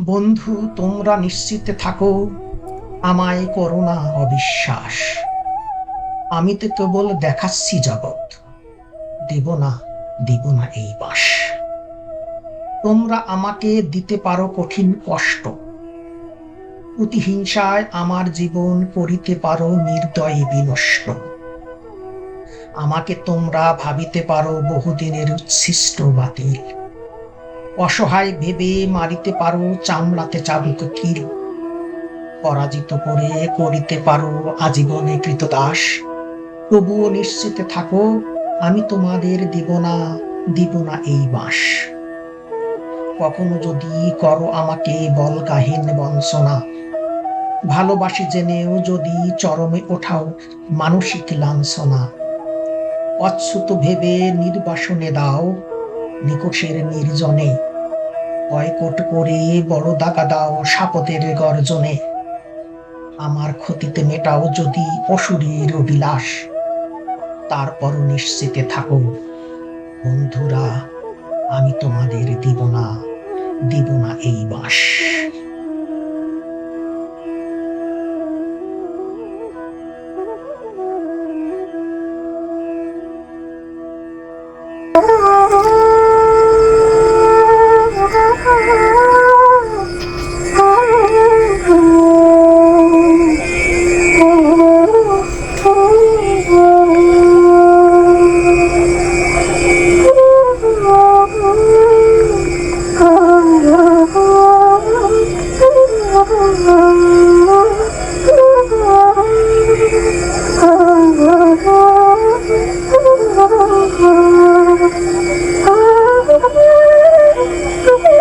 বন্ধু, তোমরা নিশ্চিতে থাকো, আমায় করো না অবিশ্বাস। আমি তো কেবল দেখাচ্ছি জগৎ, দেব না দেব না এই বাস। তোমরা আমাকে দিতে পারো কঠিন কষ্ট। প্রতিহিংসায় আমার জীবন করিতে পারো নির্দয় বিনষ্ট। আমাকে তোমরা ভাবিতে পারো বহুদিনের উচ্ছিষ্ট বাতিল। অসহায় ভেবে মারিতে পারো, চামড়াতে চাবুক কিল পরাজিত করে করিতে পারো আজীবনে কৃতদাস। তবুও নিশ্চিতে থাকো, আমি তোমাদের দিব না দিব না এই বাস। কখনো যদি করো আমাকে বলগাহীন বঞ্চনা, ভালোবাসি জেনেও যদি চরমে ওঠাও মানসিক লাঞ্ছনা। অচ্ছুত ভেবে নির্বাসনে দাও, নিকষের নির্জনে বয়কট করে বড় দাগা দাও সাপদের গর্জনে। আমার ক্ষতিতে মেটাও যদি অসুরীর অভিলাষ। তারপর নিশ্চিতে থাকো। বন্ধুরা, আমি তোমাদের দিব না দিব না এই বাস। Oh, my God.